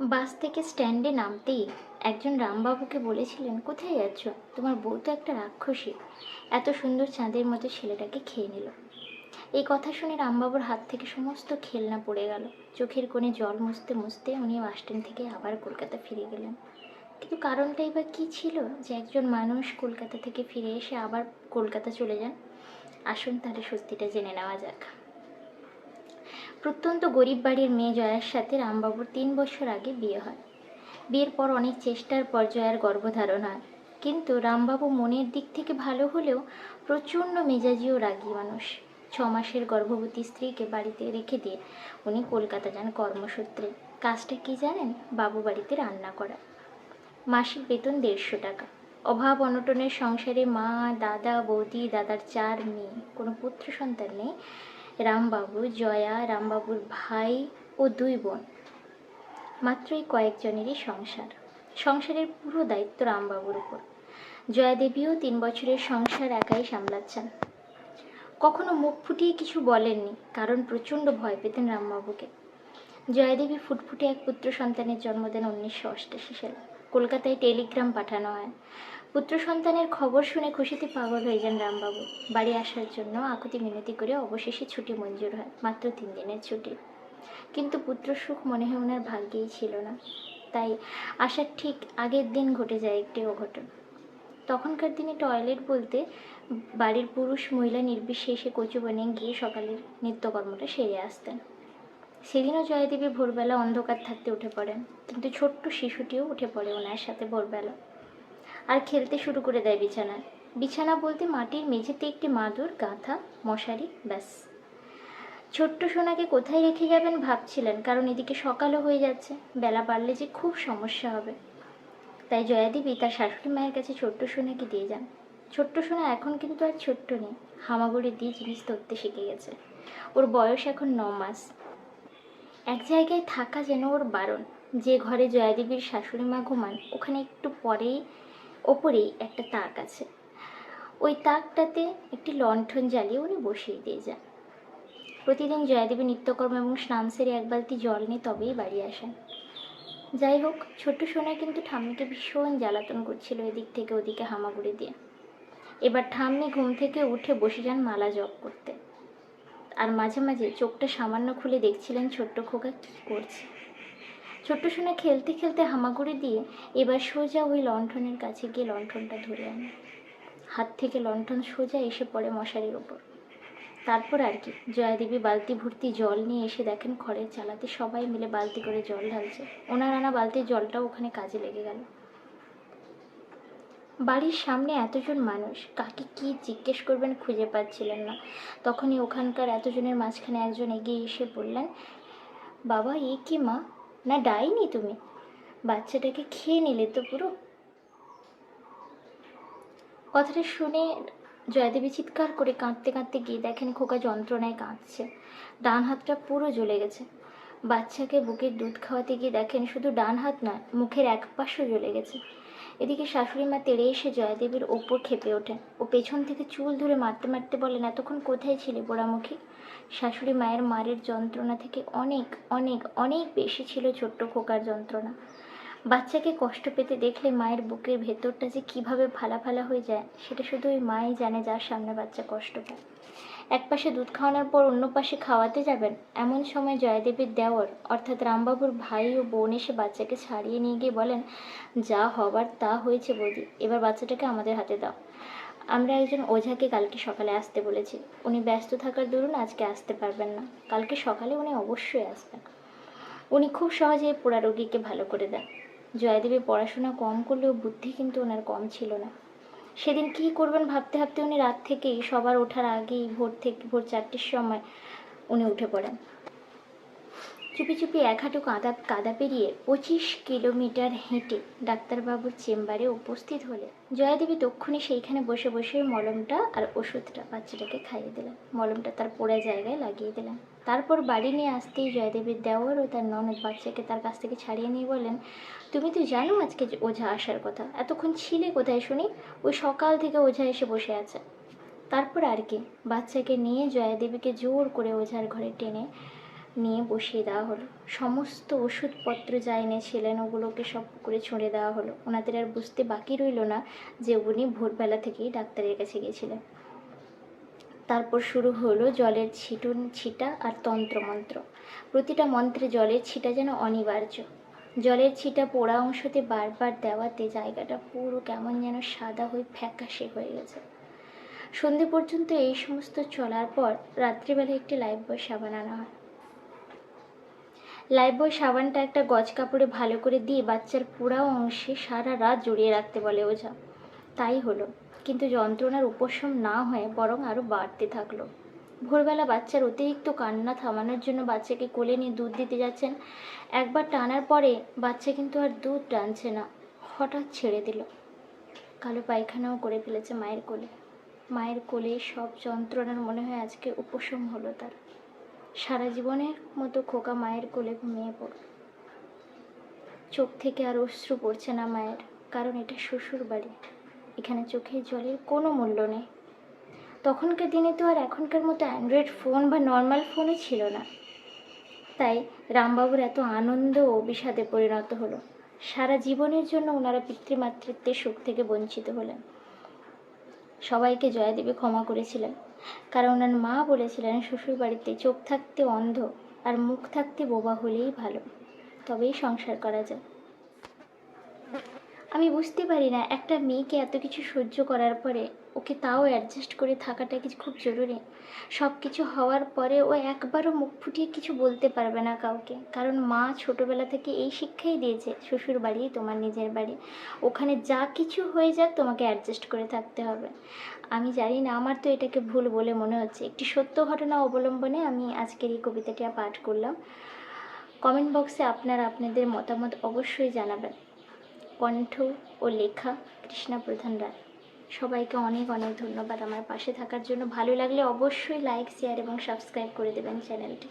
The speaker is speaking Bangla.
বাস থেকে স্ট্যান্ডে নামতেই একজন রামবাবুকে বলেছিলেন, কোথায় যাচ্ছ? তোমার বউ তো একটা রাক্ষসী। এত সুন্দর চাঁদের মতো ছেলেটাকে খেয়ে নিল। এই কথা শুনে রামবাবুর হাত থেকে সমস্ত খেলনা পড়ে গেল। চোখের কোণে জল মুছতে মুছতে উনি বাস স্ট্যান্ড থেকে আবার কলকাতা ফিরে গেলেন। কিন্তু কারণটাই বা কী ছিল যে একজন মানুষ কলকাতা থেকে ফিরে এসে আবার কলকাতা চলে যান? আসুন তাহলে সত্যিটা জেনে নেওয়া যাক। প্রত্যন্ত গরিব বাড়ির মেয়ে জয়ার সাথে রামবাবুর তিন বছর আগে বিয়ে হয়। বিয়ের পর অনেক চেষ্টার পর জয়ার গর্ভধারণ হয়। কিন্তু রামবাবু মনের দিক থেকে ভালো হলেও প্রচণ্ড মেজাজি ও রাগী মানুষ। ছ মাসের গর্ভবতী স্ত্রীকে বাড়িতে রেখে দিয়ে উনি কলকাতা যান কর্মসূত্রে। কাজটা কি জানেন? বাবু বাড়িতে রান্না করা মাসিক বেতন দেড়শো টাকা। অভাব অনটনের সংসারে মা, দাদা, বৌদি, দাদার চার মেয়ে। কোনো পুত্র সন্তান নেই। রামবাবু, জয়া, রামবাবুর ভাই ও দুই বোন। মাত্রই কয়েকজনেরই সংসার। সংসারের পুরো দায়িত্ব রামবাবুর উপর। জয়াদেবীও তিন বছরের সংসার একাই সামলাচ্ছেন। কখনো মুখ ফুটিয়ে কিছু বলেননি, কারণ প্রচণ্ড ভয় পেতেন রামবাবুকে। জয়াদেবী ফুটফুটে এক পুত্র সন্তানের জন্ম দেন উনিশশো অষ্টাশি সালে। কলকাতায় টেলিগ্রাম পাঠানো হয়। পুত্র সন্তানের খবর শুনে খুশিতে পাগল হয়ে যান রামবাবু। বাড়ি আসার জন্য আকুতি মিনতি করে অবশেষে ছুটি মঞ্জুর হয়, মাত্র তিন দিনের ছুটি। কিন্তু পুত্র সুখ মনে হয় ওনার ভাগ্যেই ছিল না। তাই আসার ঠিক আগের দিন ঘটে যায় একটি অঘটন। তখনকার দিনে টয়লেট বলতে বাড়ির পুরুষ মহিলা নির্বিশেষে কচু বানিয়ে গিয়ে সকালের নিত্যকর্মটা সেরে আসতেন। সেদিনও জয়দেবী ভোরবেলা অন্ধকার থাকতে উঠে পড়েন, কিন্তু ছোট্ট শিশুটিও উঠে পড়ে ওনার সাথে ভোরবেলা। আর খেলতে শুরু করে দেয় বিছানায় বিছানা বলতে মাটির মেঝেতে একটি মাদুর, গাঁথা, মশারি, ব্যাস। ছোট্ট সোনাকে কোথায় রেখে যাবেন ভাবছিলেন, কারণ এদিকে সকালও হয়ে যাচ্ছে, বেলা বাড়লে যে খুব সমস্যা হবে। তাই জয়াদেবী তার শাশুড়ি মায়ের কাছে ছোট্ট সোনাকে দিয়ে যান। ছোট্ট সোনা এখন কিন্তু আর ছোট্ট নেই, হামাগুড়ি দিয়ে জিনিস ধরতে শিখে গেছে। ওর বয়স এখন ন মাস। এক জায়গায় থাকা যেন ওর বারণ, যে ঘরে জয়াদেবীর শাশুড়ি মা ঘুমান, ওখানে একটু পরেই ওপরেই একটা তাক আছে। ওই তাকটাতে একটি লণ্ঠন জ্বালিয়ে উনি বসিয়ে দিয়ে যান। প্রতিদিন জয়াদেবী নিত্যকর্ম এবং স্নান সেরে এক বালতি জল নিয়ে তবেই বাড়ি আসেন। যাই হোক, ছোট্ট সোনা কিন্তু ঠাম্মিকে ভীষণ জ্বালাতন করছিল এদিক থেকে ওদিকে হামাগুড়ি দিয়ে। এবার ঠাম্মি ঘুম থেকে উঠে বসে যান মালা জপ করতে। আর মাঝে মাঝে চোখটা সামান্য খুলে দেখছিলেন ছোট্ট খোকা কী করছে। ছোট্ট সোনা খেলতে খেলতে হামাগুড়ি দিয়ে এবার সোজা ওই লণ্ঠনের কাছে গিয়ে লণ্ঠনটা ধরে আনে। হাত থেকে লণ্ঠন সোজা এসে পড়ে মশারির ওপর। তারপর আর কি, জয়াদেবী বালতি ভর্তি জল নিয়ে এসে দেখেন খড়ের চালাতে সবাই মিলে বালতি করে জল ঢালছে। ওনার আনা বালতির জলটাও ওখানে কাজে লেগে গেল। বাড়ির সামনে এতজন মানুষ, কাকে কি জিজ্ঞেস করবেন খুঁজে পাচ্ছিলেন না। তখনই ওখানকার এতজনের মাঝখানে একজন এগিয়ে এসে বললেন, বাবা, এ কি মা? না, ডাইনি তুমি। বাচ্চাটাকে খেয়ে নিলে তো পুরো। কথাটা শুনে জয়দেবী চিৎকার করে কাঁদতে কাঁদতে গিয়ে দেখেন খোকা যন্ত্রণায় কাঁদছে। ডান হাতটা পুরো জ্বলে গেছে। বাচ্চাকে বুকের দুধ খাওয়াতে গিয়ে দেখেন শুধু ডান হাত নয়, মুখের এক পাশও জ্বলে গেছে। এদিকে শাশুড়ি মা তেড়ে এসে জয়াদেবীর ওপর খেপে ওঠেন ও পেছন থেকে চুল ধরে মারতে মারতে বলেন, এতক্ষণ কোথায় ছিলে পোড়ামুখী শাশুড়ি মায়ের মারের যন্ত্রণা থেকে অনেক অনেক অনেক বেশি ছিল ছোট্ট খোকার যন্ত্রণা। বাচ্চাকে কষ্ট পেতে দেখলে মায়ের বুকের ভেতরটা যে কীভাবে ফালা ফালা হয়ে যায়, সেটা শুধু ওই মাই জানে যার সামনে বাচ্চা কষ্ট পায়। এক পাশে দুধ খাওয়ানোর পর অন্য পাশে খাওয়াতে যাবেন, এমন সময় জয়দেবীর দেওর অর্থাৎ রামবাবুর ভাই ও বোন এসে বাচ্চাকে ছাড়িয়ে নিয়ে গিয়ে বলেন, যা হবার তা হয়েছে বৌদি, এবার বাচ্চাটাকে আমাদের হাতে দাও। আমরা একজন ওঝাকে কালকে সকালে আসতে বলেছি। উনি ব্যস্ত থাকার দরুন আজকে আসতে পারবেন না। কালকে সকালে উনি অবশ্যই আসবেন। উনি খুব সহজেই পোড়া রোগীকে ভালো করে দেন। জয়দেবী পড়াশোনা কম করলেও বুদ্ধি কিন্তু ওনার কম ছিল না। সেদিন কি করবেন ভাবতে ভাবতে উনি রাত থেকেই সবার ওঠার আগেই ভোর থেকে, ভোর চারটের সময় উনি উঠে পড়েন। চুপি চুপি এক হাঁটু কাদা কাদা পেরিয়ে পঁচিশ কিলোমিটার হেঁটে ডাক্তারবাবুর চেম্বারে উপস্থিত হলে জয়াদেবী তক্ষুনি সেইখানে বসে বসে মলমটা আর ওষুধটা বাচ্চাটাকে খাইয়ে দিলেন। মলমটা তার পোড়া জায়গায় লাগিয়ে দিলেন। তারপর বাড়ি নিয়ে আসতেই জয়দেবীর দেওয়ার ও তার ননদ বাচ্চাকে তার কাছ থেকে ছাড়িয়ে নিয়ে বললেন, তুমি তো জানো আজকে ওঝা আসার কথা। এতক্ষণ ছিলে কোথায় শুনি? ওই সকাল থেকে ওঝা এসে বসে আছে। তারপর আর কি, বাচ্চাকে নিয়ে জয়াদেবীকে জোর করে ওঝার ঘরে টেনে নিয়ে বসিয়ে দেওয়া হলো। সমস্ত ওষুধপত্র যা এনেছিলেন, ওগুলোকে সব পুকুরে ছুঁড়ে দেওয়া হলো। ওনাদের আর বুঝতে বাকি রইল না যে উনি ভোরবেলা থেকেই ডাক্তারের কাছে গিয়েছিলেন। তারপর শুরু হলো জলের ছিটুন, ছিটা আর তন্ত্রমন্ত্র। প্রতিটা মন্ত্রে জলের ছিটা যেন অনিবার্য। জলের ছিটা পোড়া অংশতে বারবার দেওয়াতে জায়গাটা পুরো কেমন যেন সাদা হয়ে ফ্যাকাশে হয়ে গেছে। সন্ধে পর্যন্ত এই সমস্ত চলার পর রাত্রিবেলা একটি লাইফ বয় সাবান আনা হয়। লাইফ বয় সাবানটা একটা গজ কাপড়ে ভালো করে দিয়ে বাচ্চার পুরা অংশে সারা রাত জড়িয়ে রাখতে বলে ওঝা। তাই হলো। কিন্তু যন্ত্রণার উপশম না হয়ে বরং আরও বাড়তে থাকল। ভোরবেলা বাচ্চার অতিরিক্ত কান্না থামানোর জন্য বাচ্চাকে কোলে নিয়ে দুধ দিতে যাচ্ছেন। একবার টানার পরে বাচ্চা কিন্তু আর দুধ টানছে না। হঠাৎ ছেড়ে দিল। কালো পায়খানাও করে ফেলেছে মায়ের কোলে। মায়ের কোলে সব যন্ত্রণার মনে হয় আজকে উপশম হলো তার। সারা জীবনের মতো খোকা মায়ের কোলে ঘুমিয়ে পড়ল চোখ থেকে আর অশ্রু পড়ছে না মায়ের, কারণ এটা শ্বশুর বাড়ি। এখানে চোখের জলের কোনো মূল্য নেই। তখনকার দিনে তো আর এখনকার মতো অ্যান্ড্রয়েড ফোন বা নর্মাল ফোনও ছিল না। তাই রামবাবুর এত আনন্দ ও বিষাদে পরিণত হলো। সারা জীবনের জন্য ওনারা পিতৃমাতৃত্বের সুখ থেকে বঞ্চিত হলেন। সবাইকে জয়াদেবী ক্ষমা করেছিলেন। কারণ ওনার মা বলেছিলেন শ্বশুর বাড়িতে চোখ থাকতে অন্ধ আর মুখ থাকতে বোবা হলেই ভালো। তবেই সংসার করা যায়। আমি বুঝতে পারি না, একটা মেয়েকে এত কিছু সহ্য করার পরে ওকে তাও অ্যাডজাস্ট করে থাকাটা কি খুব জরুরি? সব কিছু হওয়ার পরে ও একবারও মুখ ফুটিয়ে কিছু বলতে পারবে না কাউকে। কারণ মা ছোটোবেলা থেকে এই শিক্ষাই দিয়েছে, শ্বশুর বাড়ি, তোমার নিজের বাড়ি। ওখানে যা কিছু হয়ে যাক, তোমাকে অ্যাডজাস্ট করে থাকতে হবে। আমি জানি না, আমার তো এটাকে ভুল বলে মনে হচ্ছে। একটি সত্য ঘটনা অবলম্বনে আমি আজকের এই কবিতাটি পাঠ করলাম। কমেন্ট বক্সে আপনারা আপনাদের মতামত অবশ্যই জানাবেন। কণ্ঠ ও লেখা কৃষ্ণা প্রধান রায়। সবাইকে অনেক অনেক ধন্যবাদ। আমার পাশে থাকার জন্য ভালো লাগলে অবশ্যই লাইক শেয়ার এবং সাবস্ক্রাইব করে দেবেন চ্যানেলটি।